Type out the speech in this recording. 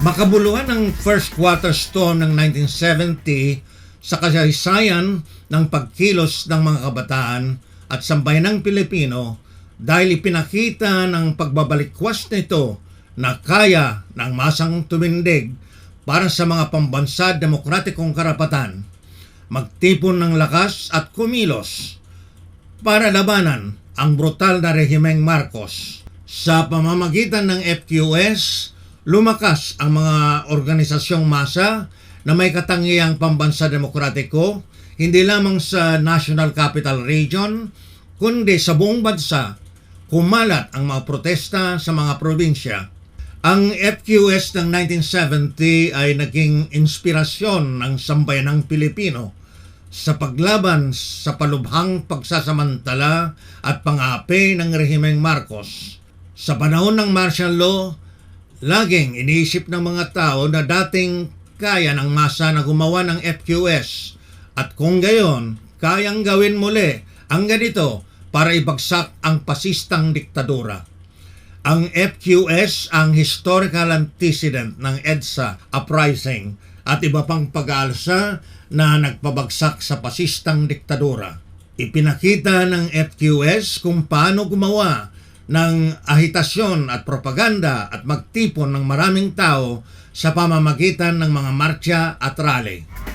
Makabuluhan ng first quarter storm ng 1970 sa kasaysayan ng pagkilos ng mga kabataan at sambayanang Pilipino dahil ipinakita ng pagbabalikwas nito na kaya ng masang tumindig para sa mga pambansa demokratikong karapatan, magtipon ng lakas at kumilos para labanan ang brutal na rehimeng Marcos. Sa pamamagitan ng FQS, lumakas ang mga organisasyong masa na may katangiang pambansa demokratiko, hindi lamang sa National Capital Region, kundi sa buong bansa, kumalat ang mga protesta sa mga probinsya. Ang FQS ng 1970 ay naging inspirasyon ng sambayanang Pilipino sa paglaban sa palubhang pagsasamantala at pangapi ng rehimeng Marcos. Sa panahon ng martial law, laging iniisip ng mga tao na dating kaya ng masa na gumawa ng FQS at kung gayon, kayang gawin muli ang ganito para ibagsak ang pasistang diktadura. Ang FQS ang historical antecedent ng EDSA uprising at iba pang pag-aalsa na nagpabagsak sa pasistang diktadura. Ipinakita ng FQS kung paano gumawa ng ahitasyon at propaganda at magtipon ng maraming tao sa pamamagitan ng mga marcha at rally.